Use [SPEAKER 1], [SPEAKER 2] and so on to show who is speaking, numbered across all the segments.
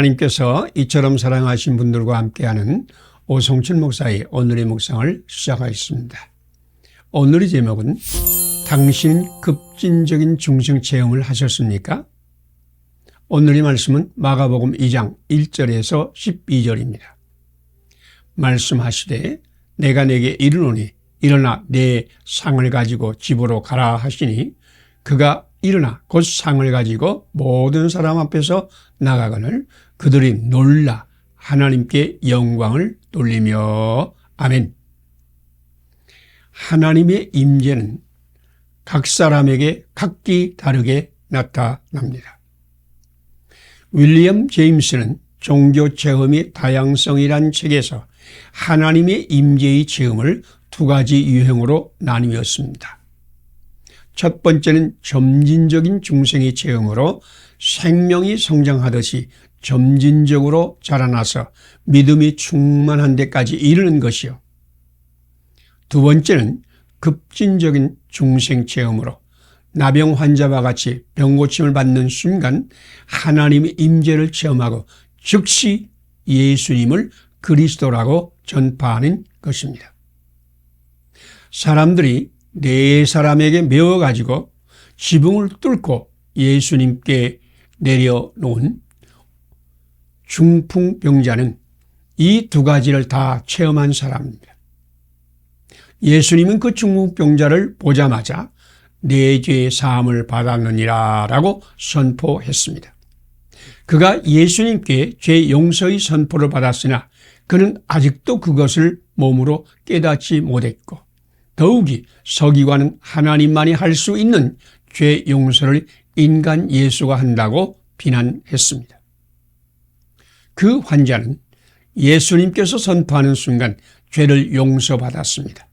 [SPEAKER 1] 하나님께서 이처럼 사랑하신 분들과 함께하는 오성철 목사의 오늘의 묵상을 시작하겠습니다. 오늘의 제목은 당신 급진적인 중생 체험을 하셨습니까? 오늘의 말씀은 마가복음 2장 1절에서 12절입니다. 말씀하시되 내가 내게 이르노니 일어나 내 상을 가지고 집으로 가라 하시니 그가 일어나 곧 상을 가지고 모든 사람 앞에서 나가거늘 그들이 놀라 하나님께 영광을 돌리며 아멘. 하나님의 임재는 각 사람에게 각기 다르게 나타납니다. 윌리엄 제임스는 종교 체험의 다양성이란 책에서 하나님의 임재의 체험을 두 가지 유형으로 나누었습니다. 첫 번째는 점진적인 중생의 체험으로 생명이 성장하듯이 점진적으로 자라나서 믿음이 충만한 데까지 이르는 것이요. 두 번째는 급진적인 중생 체험으로 나병 환자와 같이 병고침을 받는 순간 하나님의 임재를 체험하고 즉시 예수님을 그리스도라고 전파하는 것입니다. 사람들이 네 사람에게 메워 가지고 지붕을 뚫고 예수님께 내려놓은 중풍병자는 이 두 가지를 다 체험한 사람입니다. 예수님은 그 중풍병자를 보자마자 내 죄의 사함을 받았느니라 라고 선포했습니다. 그가 예수님께 죄 용서의 선포를 받았으나 그는 아직도 그것을 몸으로 깨닫지 못했고 더욱이 서기관은 하나님만이 할 수 있는 죄 용서를 인간 예수가 한다고 비난했습니다. 그 환자는 예수님께서 선포하는 순간 죄를 용서받았습니다.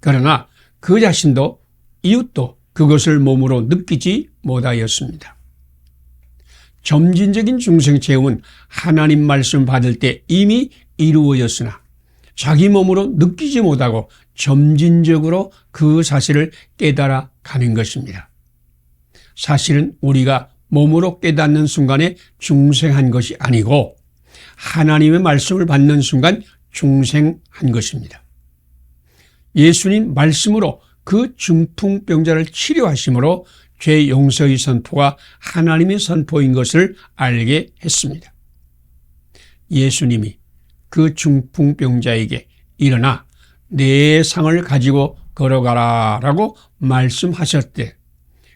[SPEAKER 1] 그러나 그 자신도 이웃도 그것을 몸으로 느끼지 못하였습니다. 점진적인 중생 체험은 하나님 말씀 받을 때 이미 이루어졌으나 자기 몸으로 느끼지 못하고 점진적으로 그 사실을 깨달아 가는 것입니다. 사실은 우리가 몸으로 깨닫는 순간에 중생한 것이 아니고 하나님의 말씀을 받는 순간 중생한 것입니다. 예수님 말씀으로 그 중풍병자를 치료하심으로 죄 용서의 선포가 하나님의 선포인 것을 알게 했습니다. 예수님이 그 중풍병자에게 일어나 내 상을 가지고 걸어가라 라고 말씀하셨대.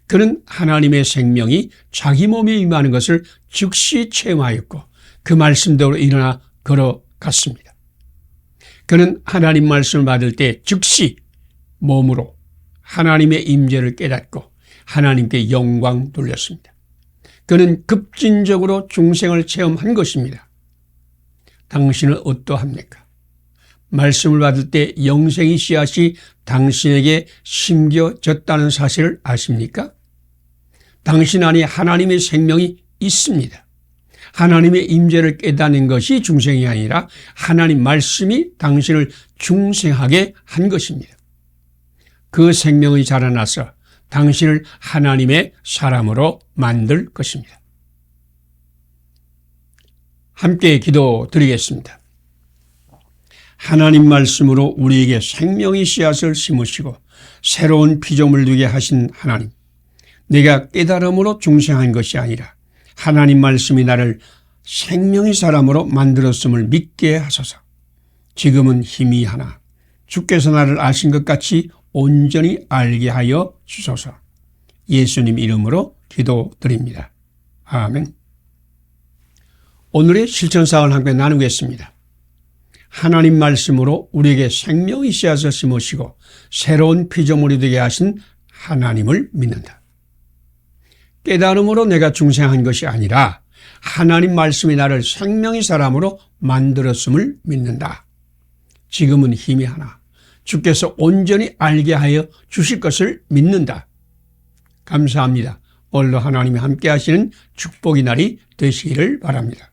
[SPEAKER 1] 그는 하나님의 생명이 자기 몸에 임하는 것을 즉시 체험하였고 그 말씀대로 일어나 걸어갔습니다. 그는 하나님 말씀을 받을 때 즉시 몸으로 하나님의 임재를 깨닫고 하나님께 영광 돌렸습니다. 그는 급진적으로 중생을 체험한 것입니다. 당신은 어떠합니까? 말씀을 받을 때 영생의 씨앗이 당신에게 심겨졌다는 사실을 아십니까? 당신 안에 하나님의 생명이 있습니다. 하나님의 임재를 깨닫는 것이 중생이 아니라 하나님 말씀이 당신을 중생하게 한 것입니다. 그 생명이 자라나서 당신을 하나님의 사람으로 만들 것입니다. 함께 기도 드리겠습니다. 하나님 말씀으로 우리에게 생명의 씨앗을 심으시고 새로운 피조물 되게 하신 하나님. 내가 깨달음으로 중생한 것이 아니라 하나님 말씀이 나를 생명의 사람으로 만들었음을 믿게 하소서. 지금은 힘이 하나 주께서 나를 아신 것 같이 온전히 알게 하여 주소서. 예수님 이름으로 기도드립니다. 아멘. 오늘의 실천사항을 함께 나누겠습니다. 하나님 말씀으로 우리에게 생명의 씨앗을 심으시고 새로운 피조물이 되게 하신 하나님을 믿는다. 깨달음으로 내가 중생한 것이 아니라 하나님 말씀이 나를 생명의 사람으로 만들었음을 믿는다. 지금은 힘이 하나. 주께서 온전히 알게 하여 주실 것을 믿는다. 감사합니다. 오늘도 하나님이 함께 하시는 축복의 날이 되시기를 바랍니다.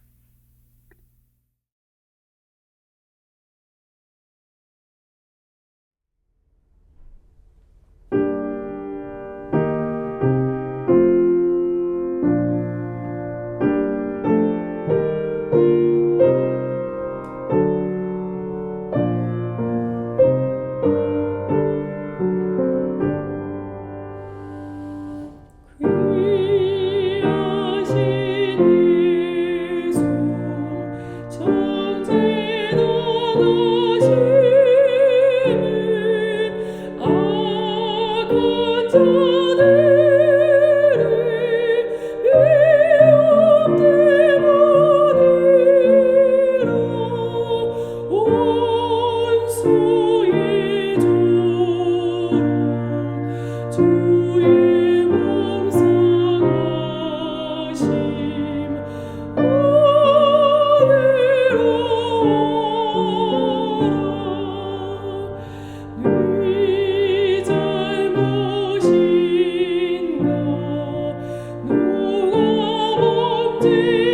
[SPEAKER 2] day.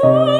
[SPEAKER 2] Oh.